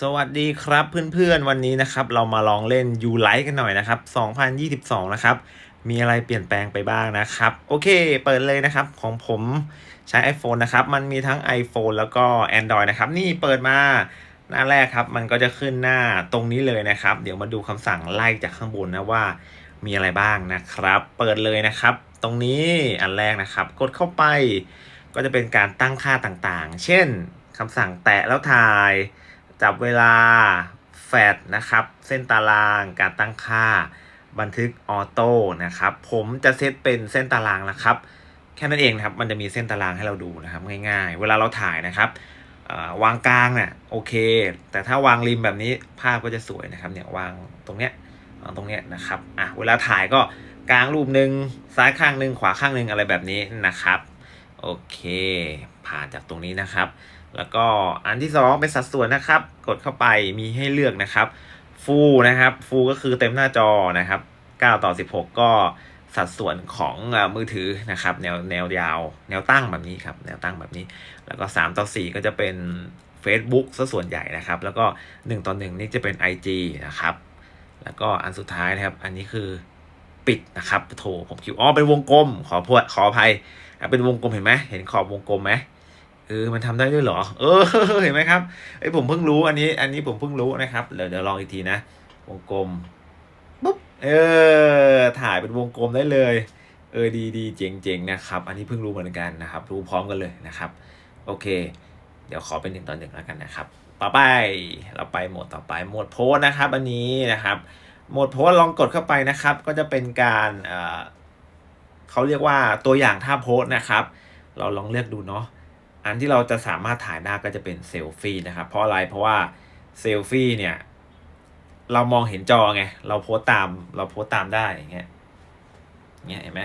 สวัสดีครับเพื่อนๆวันนี้นะครับ เรามาลองเล่น u l i กันหน่อยนะครับ 2022 นะครับ มีอะไรเปลี่ยนแปลงไปบ้างนะครับ โอเค เปิดเลยนะครับ ของผมใช้ iPhone นะครับ มันมีทั้ง iPhone แล้วก็ Android นะครับ นี่เปิดมาหน้าแรกครับ มันก็จะขึ้นหน้าตรงนี้เลยนะครับ เดี๋ยวมาดูคำสั่งไล่จากข้างบนนะว่ามีอะไรบ้างนะครับ เปิดเลยนะครับ ตรงนี้อันแรกนะครับ กดเข้าไปก็จะเป็นการตั้งค่าต่างๆ เช่นคำสั่งแตะแล้วถ่าย จับเวลาแฟดนะครับ เส้นตารางการตั้งค่า บันทึกออโต้นะครับ ผมจะเซตเป็นเส้นตารางนะครับ แค่นั้นเองครับ มันจะมีเส้นตารางให้เราดูนะครับง่ายๆ เวลาเราถ่ายนะครับวางกลางเนี่ยโอเค แต่ถ้าวางริมแบบนี้ภาพก็จะสวยนะครับเนี่ยวางตรงเนี้ยวางตรงเนี้ยนะครับอะเวลาถ่ายก็กลางรูปหนึ่งซ้ายข้างหนึ่งขวาข้างหนึ่งอะไรแบบนี้นะครับ โอเค ผ่านจากตรงนี้นะครับ แล้วก็อันที่สองเป็นสัดส่วนนะครับ กดเข้าไปมีให้เลือกนะครับฟูนะครับฟูก็คือเต็มหน้าจอนะครับ 9 ต่อ 16 ก็สัดส่วนของมือถือนะครับ แนวแนวยาว แนวตั้งแบบนี้ครับ แนวตั้งแบบนี้ แล้วก็ 3 ต่อ 4 ก็จะเป็น Facebook ซะส่วนใหญ่นะครับ แล้วก็ 1 ต่อ 1 นี่จะเป็น IG นะครับ แล้วก็อันสุดท้ายนะครับ อันนี้คือปิดนะครับโถผมคิดอ๋อเป็นวงกลม ขอพวขออภัยเป็นวงกลมเห็นไหมเห็นขอบวงกลมไหม ออมันทำได้ด้วยเหรอ เออเห็นไหมครับไอ้ผมเพิ่งรู้อันนี้ อันนี้ผมเพิ่งรู้นะครับเดี๋ยวเดี๋ยวลองอีกทีนะวงกลมปุ๊บเออถ่ายเป็นวงกลมได้เลย เออดีดีเจ๋งเจ๋งนะครับ อันนี้เพิ่งรู้เหมือนกันนะครับ รู้พร้อมกันเลยนะครับ โอเค เดี๋ยวขอเป็นหนึ่งต่อหนึ่งแล้วกันนะครับต่อไปเราไปโหมดต่อไปโหมดโพสนะครับ อันนี้นะครับโหมดโพสลองกดเข้าไปนะครับ ก็จะเป็นการเอ่อเขาเรียกว่าตัวอย่างท่าโพสนะครับ เราลองเลือกดูเนาะ อันที่เราจะสามารถถ่ายได้ก็จะเป็นเซลฟี่นะครับ เพราะอะไรเพราะว่าเซลฟี่เนี่ยเรามองเห็นจอไง เราโพสต์ตาม เราโพสต์ตามได้อย่างเงี้ยอย่างเงี้ยเห็นไหม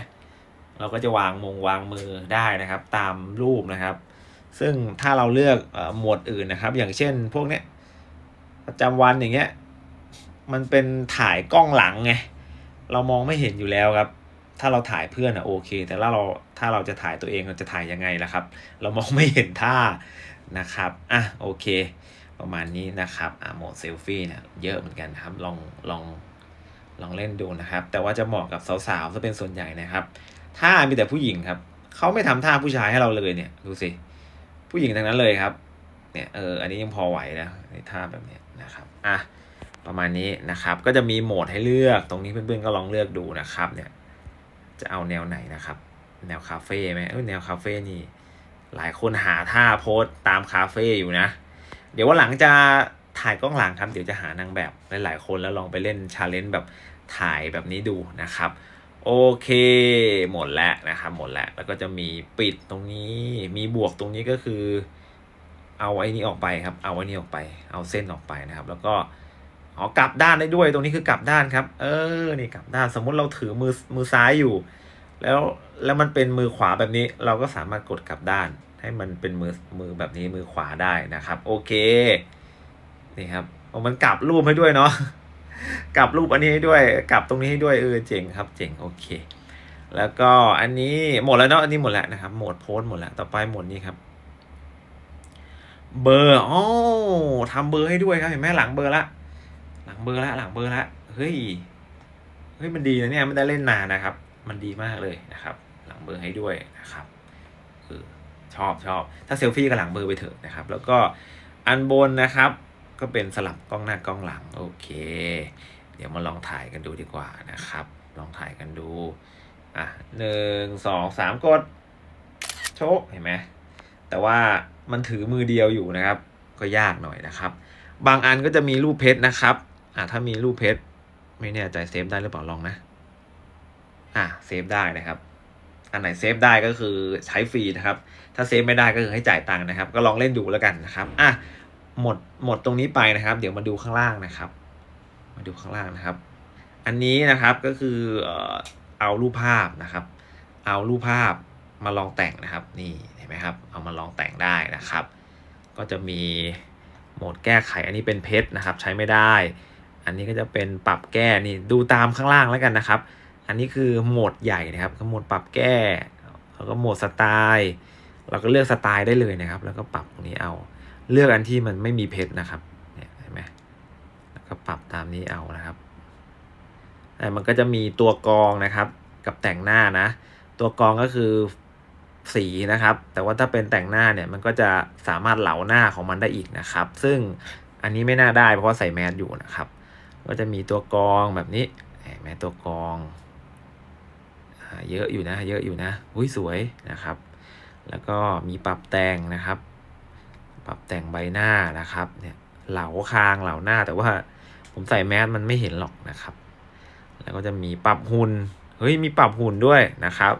เราก็จะวางมงวางมือได้นะครับ ตามรูปนะครับ ซึ่งถ้าเราเลือกหมวดอื่นนะครับ อย่างเช่นพวกเนี้ยประจำวันอย่างเงี้ย มันเป็นถ่ายกล้องหลังไง เรามองไม่เห็นอยู่แล้วครับ ถ้าเราถ่ายเพื่อนอะโอเค แต่ถ้าเราถ้าเราจะถ่ายตัวเองเราจะถ่ายยังไงล่ะครับ เรามองไม่เห็นท่านะครับอะโอเค ประมาณนี้นะครับอะโหมดเซลฟี่เนี่ยเยอะเหมือนกันนะครับลองลองลองเล่นดูนะครับ แต่ว่าจะเหมาะกับสาวๆจะเป็นส่วนใหญ่นะครับถ้ามีแต่ผู้หญิงครับเขาไม่ทำท่าผู้ชายให้เราเลยเนี่ยดูสิผู้หญิงทั้งนั้นเลยครับ เนี่ยเอออันนี้ยังพอไหวนะในท่าแบบนี้นะครับอะประมาณนี้นะครับ ก็จะมีโหมดให้เลือกตรงนี้เพื่อนๆก็ลองเลือกดูนะครับเนี่ย จะเอาแนวไหนนะครับ แนวคาเฟ่ไหมเออแนวคาเฟ่นี่ หลายคนหาท่าโพสตตามคาเฟ่อยู่นะ เดี๋ยวว่าหลังจะถ่ายกล้องหลังครับเดี๋ยวจะหานางแบบหลายๆคนแล้วลองไปเล่นชาเลนจ์แบบถ่ายแบบนี้ดูนะครับ โอเคหมดแล้วนะครับหมดแล้วแล้วก็จะมีปิดตรงนี้มีบวกตรงนี้ก็คือ เอาไอ้นี้ออกไปครับ เอาไอ้นี้ออกไป เอาเส้นออกไปนะครับ แล้วก็ อ๋อกลับด้านได้ด้วยตรงนี้คือกลับด้านครับ เออนี่กลับด้านสมมุติเราถือมือมือซ้ายอยู่ แล้วแล้วมันเป็นมือขวาแบบนี้ เราก็สามารถกดกลับด้าน ให้มันเป็นมือมือแบบนี้มือขวาได้นะครับ โอเคนี่ครับเอมันกลับรูปให้ด้วยเนาะกลับรูปอันนี้ให้ด้วยกลับตรงนี้ให้ด้วยเออเจ๋งครับ เจ๋งโอเค แล้วก็อันนี้หมดแล้วเนาะอันนี้หมดแล้วนะครับโหมดโพส์หมดแล้วต่อไปหมดนี้ครับเบอร์อ๋อทำเบอร์ให้ด้วยครับเห็นไหมหลังเบอร์ละ หลังเบอร์ละหลังเบอร์ละเฮ้ยเฮ้ยมันดีนะเนี่ยไม่ได้เล่นนานนะครับ มันดีมากเลยนะครับ หลังเบอร์ให้ด้วยนะครับเออชอบชอบถ้าเซลฟี่ก็หลังเบอร์ไปเถอะนะครับ แล้วก็อันบนนะครับ ก็เป็นสลับกล้องหน้ากล้องหลังโอเค เดี๋ยวมาลองถ่ายกันดูดีกว่านะครับ ลองถ่ายกันดูอะหนึ่งสองสามกดโชกเห็นไหมแต่ว่ามันถือมือเดียวอยู่นะครับ ก็ยากหน่อยนะครับ บางอันก็จะมีรูปเพชรนะครับ อะถ้ามีรูปเพชรไม่แน่ใจเซฟได้หรือเปล่าลองนะ อะเซฟได้นะครับ อันไหนเซฟได้ก็คือใช้ฟรีนะครับ ถ้าเซฟไม่ได้ก็คือให้จ่ายตังค์นะครับ ก็ลองเล่นดูแล้วกันนะครับอะหมดหมดตรงนี้ไปนะครับ เดี๋ยวมาดูข้างล่างนะครับ มาดูข้างล่างนะครับ อันนี้นะครับก็คือเออเอารูปภาพนะครับ เอารูปภาพมาลองแต่งนะครับ นี่เห็นไหมครับ เอามาลองแต่งได้นะครับ ก็จะมีโหมดแก้ไขอันนี้เป็นเพชรนะครับ ใช้ไม่ได้ อันนี้ก็จะเป็นปรับแก้นี่ดูตามข้างล่างแล้วกันนะครับ อันนี้คือโหมดใหญ่นะครับโหมดปรับแก้แล้วก็โหมดสไตล์เราก็เลือกสไตล์ได้เลยนะครับ แล้วก็ปรับตรงนี้เอา เลือกอันที่มันไม่มีเพชรนะครับเนี่ยนี้เอานะครับมันก็จะมีตัวกรองนะครับ กับแต่งหน้านะ ตัวกรองก็คือสีนะครับ แต่ว่าถ้าเป็นแต่งหน้าเนี่ยมันก็จะสามารถเหลาหน้าของมันได้อีกนะครับ ซึ่งอันนี้ไม่น่าได้เพราะว่าใส่แมสอยู่นะครับ ก็จะมีตัวกรองแบบนี้เห็นไหมตัวกรองอเยอะอยู่นะ เยอะอยู่นะอุ้ยสวยนะครับ แล้วก็มีปรับแต่งนะครับ ปรับแต่งใบหน้านะครับเนี่ยเหลาคางเหลาหน้าแต่ว่าผมใส่แมสมันไม่เห็นหรอกนะครับ แล้วก็จะมีปรับหุ่นเฮ้ยมีปรับหุ่นด้วยนะครับ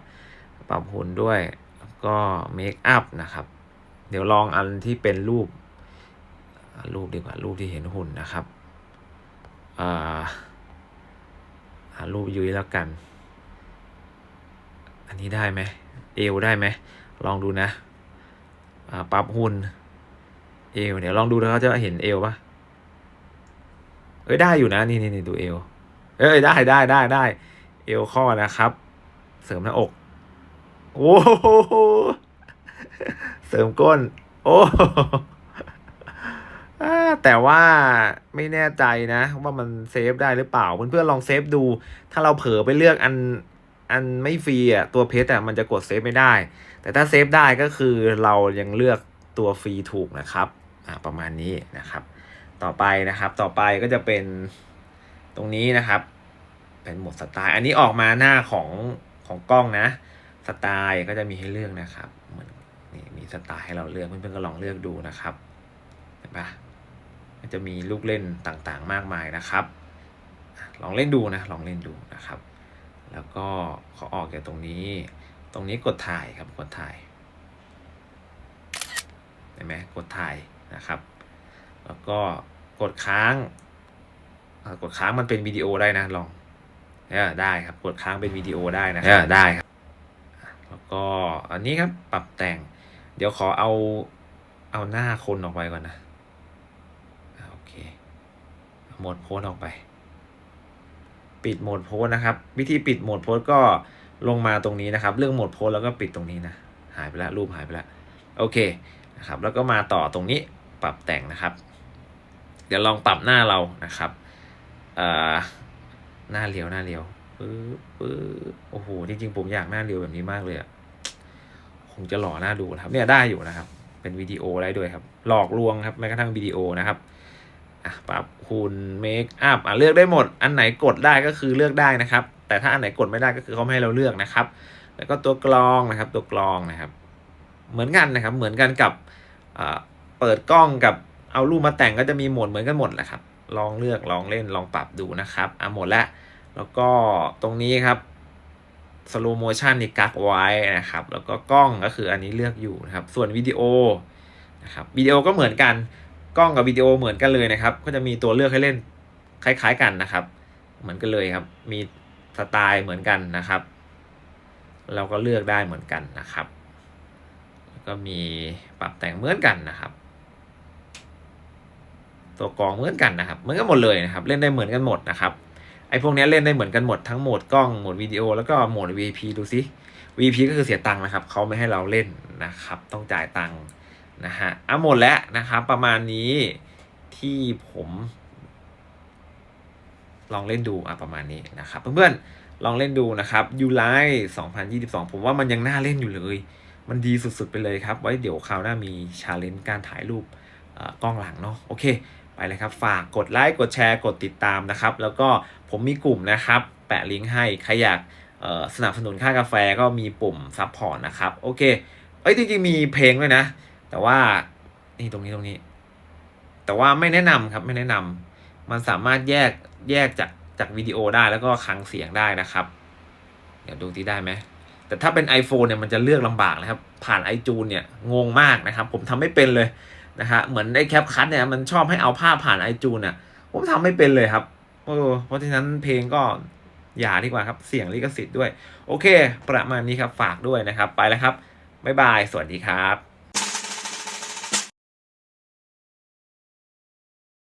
ปรับหุ่นด้วยแล้วก็เมคอัพนะครับ เดี๋ยวลองอันที่เป็นรูปรูปดีกว่ารูปที่เห็นหุ่นนะครับ หารูปยุ้ยแล้วกัน อันนี้ได้ไหมเอวได้ไหมลองดูนะปรับหุ่นเอวเดี๋ยวลองดูนะเขาจะเห็นเอวปะเอ้ยได้อยู่นะนี่นี่นี่ดูเอว เอ้ยได้ได้ได้ได้เอวข้อนะครับ เสริมหน้าอก โอ้โหเสริมก้น โอ้ แต่ว่าไม่แน่ใจนะ ว่ามันเซฟได้หรือเปล่า เพื่อนๆลองเซฟดู ถ้าเราเผลอไปเลือกอันอันไม่ฟรีอะตัวเพชรอ่มันจะกดเซฟไม่ได้ แต่ถ้าเซฟได้ก็คือเรายังเลือกตัวฟรีถูกนะครับอ่าประมาณนี้นะครับ ต่อไปนะครับต่อไปก็จะเป็นตรงนี้นะครับ เป็นหมดสไตล์อันนี้ออกมาหน้าของของกล้องนะสไตล์ก็จะมีให้เลือกนะครับเหมือนนี่มีสไตล์ให้เราเลือกเพื่อนๆก็ลองเลือกดูนะครับเห็นปะ จะมีลูกเล่นต่างๆ มากมายนะครับอะลองเล่นดูนะ ลองเล่นดูนะครับ แล้วก็ขอออกจากตรงนี้ ตรงนี้กดถ่ายครับ กดถ่ายเห็นไหมกดถ่ายนะครับ แล้วก็กดค้างอ่ากดค้างมันเป็นวิดีโอได้นะ ลองเออได้ครับ กดค้างเป็นวิดีโอได้นะเออได้ครับ แล้วก็อันนี้ครับ ปรับแต่ง เดี๋ยวขอเอา เอาหน้าคนออกไปก่อนนะอ่าโอเค โหมดโพสออกไป ปิดโหมดโพสนะครับ วิธีปิดโหมดโพสก็ลงมาตรงนี้นะครับ เรื่องโหมดโพสแล้วก็ปิดตรงนี้นะ หายไปแล้วรูปหายไปแล้วโอเคนะครับ แล้วก็มาต่อตรงนี้ปรับแต่งนะครับ เดี๋ยวลองปรับหน้าเรานะครับอ่อหน้าเรียวหน้าเรียวปึ๊บปึ๊บโอ้โหจริงๆผมอยากหน้าเรียวแบบนี้มากเลยอะคงจะหล่อหน้าดูนะครับ เนี่ยได้อยู่นะครับ เป็นวิดีโอได้ด้วยครับ หลอกลวงครับแม้กระทั่งวิดีโอนะครับ อะปรับหุ่นเมคอัพอะเลือกได้หมด อันไหนกดได้ก็คือเลือกได้นะครับ แต่ถ้าอันไหนกดไม่ได้ก็คือเขาไม่ให้เราเลือกนะครับ แล้วก็ตัวกรองนะครับตัวกรองนะครับ เหมือนกันนะครับ เหมือนกันกับอ่าเปิดกล้องกับเอารูปมาแต่งก็จะมีโหมดเหมือนกันหมดแหละครับ ลองเลือกลองเล่นลองปรับดูนะครับอะหมดแล้วแล้วก็ตรงนี้ครับสโลโมชันนี่กักไว้นะครับ แล้วก็กล้องก็คืออันนี้เลือกอยู่นะครับ ส่วนวิดีโอนะครับวิดีโอก็เหมือนกัน กล้องกับวิดีโอเหมือนกันเลยนะครับ ก็จะมีตัวเลือกให้เล่นคล้าย ๆกันนะครับ เหมือนกันเลยครับ มีสไตล์เหมือนกันนะครับ เราก็เลือกได้เหมือนกันนะครับแล้วก็มีปรับแต่งเหมือนกันนะครับ ตัวกรองเหมือนกันนะครับ เหมือนกันหมดเลยนะครับ เล่นได้เหมือนกันหมดนะครับไอ้พวกนี้เล่นได้เหมือนกันหมดทั้งโหมดกล้องโหมดวิดีโอแล้วก็โหมด V P ดูสิ V P ก็คือเสียตังค์นะครับเขาไม่ให้เราเล่นนะครับ ต้องจ่ายตังค์ นะฮะอะหมดแล้วนะครับ ประมาณนี้ที่ผม ลองเล่นดูอะประมาณนี้นะครับ เพื่อนๆลองเล่นดูนะครับยูไล2022 ผมว่ามันยังน่าเล่นอยู่เลย มันดีสุดๆไปเลยครับ ไว้เดี๋ยวคราวหน้ามีชาเลนจ์การถ่ายรูปกล้องหลังเนาะโอเค ไปเลยครับ ฝากกดไลค์กดแชร์กดติดตามนะครับ แล้วก็ผมมีกลุ่มนะครับ แปะลิงก์ให้ใครอยากสนับสนุนค่ากาแฟก็มีปุ่มซับพอร์ตนะครับ โอเคเอ้ยจริงๆมีเพลงด้วยนะ แต่ว่านี่ตรงนี้ตรงนี้ แต่ว่าไม่แนะนำครับไม่แนะนำมันสามารถแยกแยกจากจากวิดีโอได้แล้วก็คังเสียงได้นะครับ เดี๋ยวดูที่ได้ไหมแต่ถ้าเป็น iPhone เนี่ยมันจะเลือกลำบากนะครับ ผ่านไอจูนเนี่ยงงมากนะครับ ผมทำไม่เป็นเลยนะฮะเหมือนไอ้แคปคัทเนี่ยมันชอบให้เอาภาพผ่านไอจูนอะผมทำไม่เป็นเลยครับเออเพราะฉะนั้นเพลงก็อย่าดีกว่าครับเสียงลิขสิทธิ์ด้วย โอเค ประมาณนี้ครับฝากด้วยนะครับ ไปแล้วครับบ๊ายบาย สวัสดีครับ